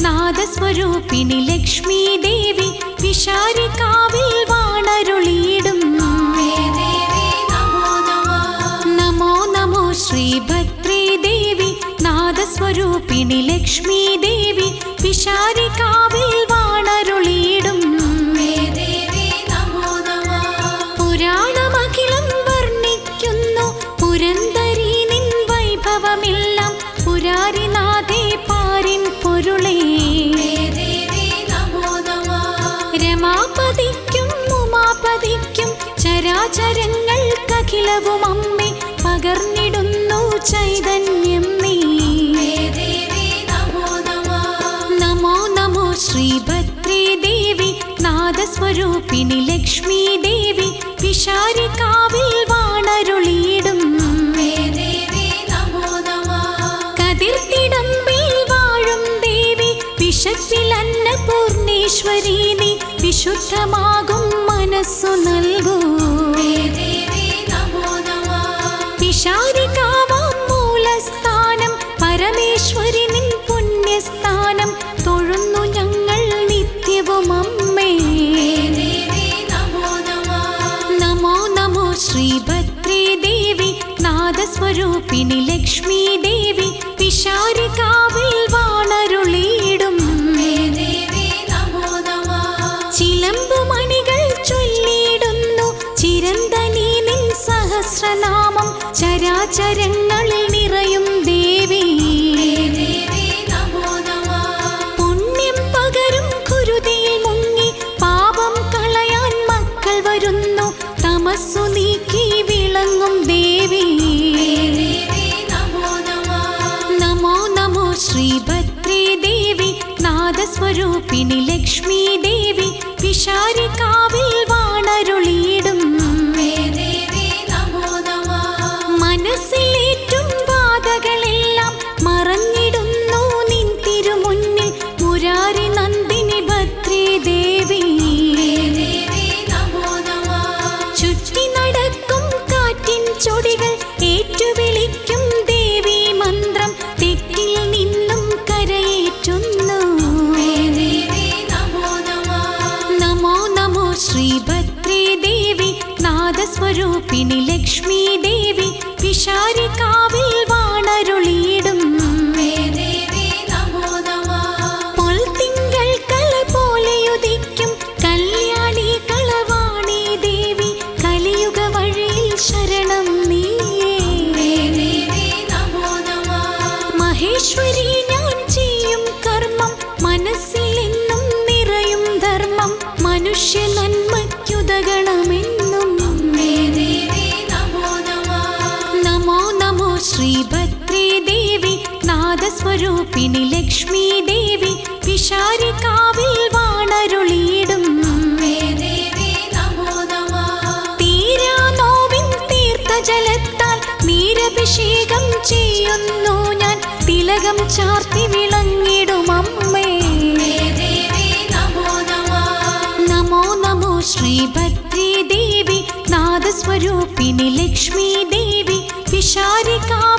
നാദസ്വരൂപിണി ലക്ഷ്മി ദേവി വിശാരിക്കാവിൽ വാണരുളിയിടും. നമോ നമോ ശ്രീഭദ്രേ ദേവി നാദസ്വരൂപിണി ലക്ഷ്മി ദേവി വിശാരിക്കാവിൽ വാണരുളിയിടും. പുരാണമഖിലം വർണിക്കുന്നു പുരന്തരി നിൻ വൈഭവമെല്ലാം. രമാപതിക്കും ഉമാപതിക്കും ചരാചരങ്ങൾക്കഖിലവും അമ്മേ പകർന്നിടുന്നു ചൈതന്യം നീ നമോ നമോ. ശ്രീഭദ്രേ ദേവി നാദസ്വരൂപിണി ലക്ഷ്മി ദേവി വിശാരിക്കാവിൽ വാണരുളിയിടും. കതിർത്തിടമ്പിൽ വാഴും ദേവി വിശപ്പിൽ അന്നപൂർണേശ്വരി. നീ വിശുദ്ധമാകും മനസ്സു നൽകൂ. വിശാരികാവാം മൂലസ്ഥാനം പരമേശ്വരി നിൻ പുണ്യസ്ഥാനം തൊഴുന്നു ഞങ്ങൾ നിത്യവും അമ്മേ. നമോ നമോ ശ്രീഭദ്രേ ദേവി നാദസ്വരൂപിണി ലക്ഷ്മി ദേവി ചരാചരങ്ങളിൽ നിറയും ദേവി. പുണ്യം പകരും കുരുതിയിൽ മുങ്ങി പാപം കളയാൻ മക്കൾ വരുന്നു. തമസ്സു നീക്കി വിളങ്ങും ദേവി. നമോ നമോ ശ്രീഭദ്രേ ദേവി നാദസ്വരൂപിണി ലക്ഷ്മി ദേവി വിശാരിക്കാവിൽ വാണരുളിയിടും നാദസ്വരൂപിണി ലക്ഷ്മി ദേവി വിശാരിക്കാവിൽ വാണരുളിയിടും നമോ ശ്രീഭദ്രേ ദേവി നാദസ്വരൂപിണി ലക്ഷ്മി ദേവി വാണരുളിയിടും നീരഭിഷേകം ചെയ്യുന്നു ഞാൻ. തിലകം ചാർത്തി വിളങ്ങിടും അമ്മേ. ശ്രീഭദ്രേ ദേവി നാദസ്വരൂപിണി ലക്ഷ്മി ദേവി വാണരുളിയിടും